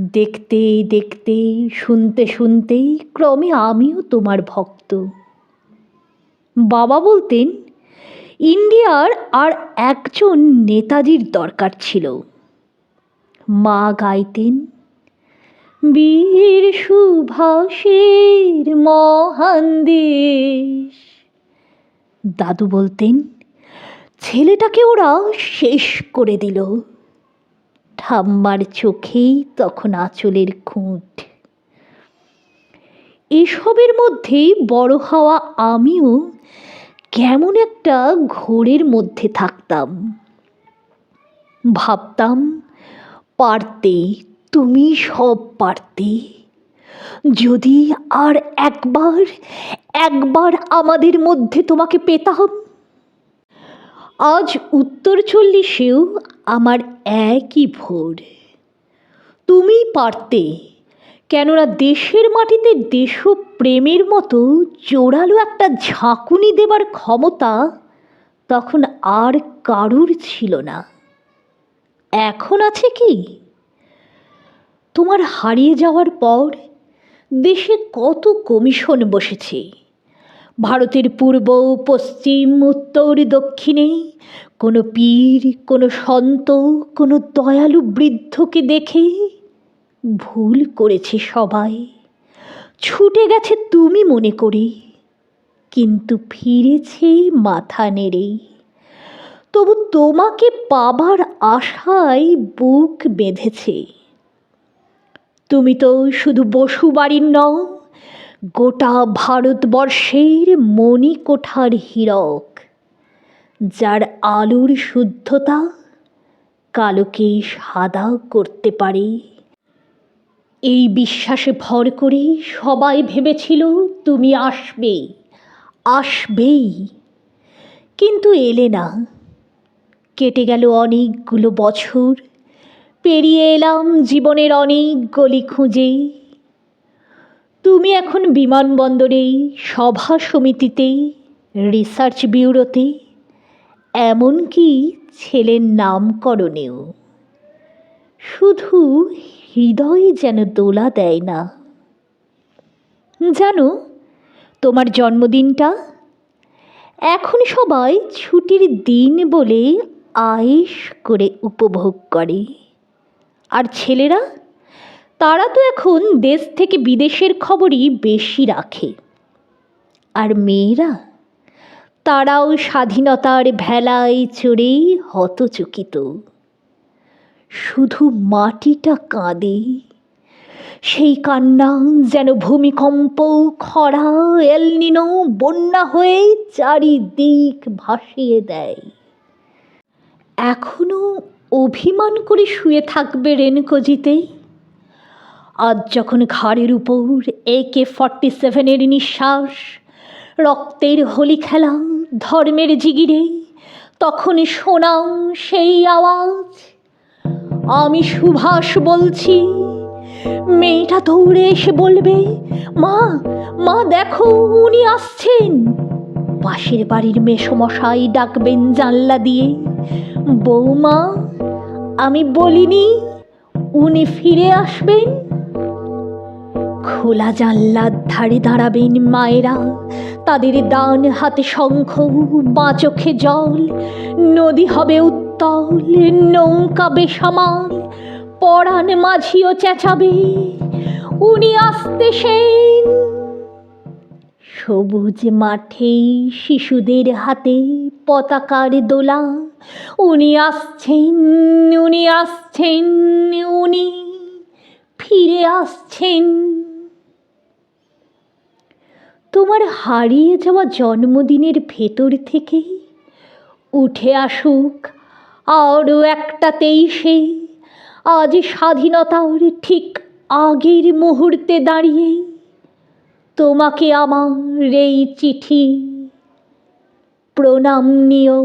দেখতে দেখতে শুনতে, শুনতেই ক্রমে আমিও তোমার ভক্ত। বাবা বলতেন, ইন্ডিয়ার আর একজন নেতাজির দরকার ছিল। মা গাইতেন, বীর সুভাষের মহান দেশ। দাদু বলতেন, ছেলেটাকে ওরা শেষ করে দিল। ঠাম্মার চোখেই তখন আঁচলের খুঁট। এসবের মধ্যে বড় হওয়া আমিও কেমন একটা ঘোরের মধ্যে থাকতাম। ভাবতাম, পারতে, তুমি সব পারতে। যদি আর একবার একবার আমাদের মধ্যে তোমাকে পেতাম আজ উত্তর চল্লিশেও আমার একই ভোর। তুমি পারতে, কেননা দেশের মাটিতে দেশপ্রেমের মতো জোরালো একটা ঝাঁকুনি দেবার ক্ষমতা তখন আর কারুর ছিল না। এখন আছে কি? তোমার হারিয়ে যাওয়ার পর দেশে কত কমিশন বসেছে? ভারতের পূর্ব পশ্চিম, উত্তর, দক্ষিণে, কোনো পীর, কোনো সন্ত, কোনো দয়ালু বৃদ্ধকে দেখে ভুল করেছে সবাই। ছুটে গেছে তুমি মনে করে, কিন্তু ফিরেছে মাথা নেড়ে। তবু তোমাকে পাবার আশায় বুক বেঁধেছে। তুমি তো শুধু বসু বাড়ির নও গোটা ভারতবর্ষের মণিকোঠার হীরক, যার আলোর শুদ্ধতা কালোকে সাদা করতে পারে। এই বিশ্বাসে ভর করে সবাই ভেবেছিল, তুমি আসবে, আসবেই। কিন্তু এলে না। কেটে গেল অনেকগুলো বছর, পেরিয়ে এলাম জীবনের অনেক গলি খুঁজে। তুমি এখন বিমানবন্দরেই সভা সমিতিতেই রিসার্চ ব্যুরোতে এমনকি ছেলের নামকরণেও। শুধু হৃদয় যেন দোলা দেয় না। জানো, তোমার জন্মদিনটা এখন সবাই ছুটির দিন বলে আয়েস করে উপভোগ করে। আর ছেলেরা তারা তো এখন দেশ থেকে বিদেশের খবরই বেশি রাখে। আর মেয়েরা? তারাও স্বাধীনতার ভেলায় চড়েই হতচকিত। শুধু মাটিটা কাঁদে। সেই কান্না যেন ভূমিকম্প, খরা, এলনিনো বন্যা হয়ে চারিদিক ভাসিয়ে দেয়। এখনও অভিমান করে শুয়ে থাকবে রেনকোজিতে আজ যখন ঘাড়ের উপর এ কে ফর্টি সেভেনের নিঃশ্বাস, রক্তের হোলি খেলা, ধর্মের জিগিরে, তখন শোনাও সেই আওয়াজ। আমি সুভাষ বলছি, মেয়েটা দৌড়ে এসে বলবে, মা মা, দেখো, উনি আসছেন। পাশের বাড়ির মেসমশাই ডাকবেন জানলা দিয়ে, বৌমা, আমি বলিনি, উনি ফিরে আসবেন? খোলা জানলার ধারে দাঁড়াবেন মায়েরা। তাদের দান হাতে শঙ্খ, বা চোখে জল। নদী হবে উত্তল, নৌকা বেসামাল। পরাণ মাঝিও চেঁচাবে, উনি আসতে সেই সবুজ মাঠে শিশুদের হাতে পতাকার দোলা। উনি আসছেন উনি আসছেন, উনি ফিরে আসছেন। তোমার হারিয়ে যাওয়া জন্মদিনের ভেতর থেকেই উঠে আসুক আরও একটা তেইশে। আজ স্বাধীনতার ঠিক আগের মুহূর্তে দাঁড়িয়েই তোমাকে আমার এই চিঠি প্রণাম নিয়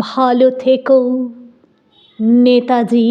ভালো থেকো নেতাজি।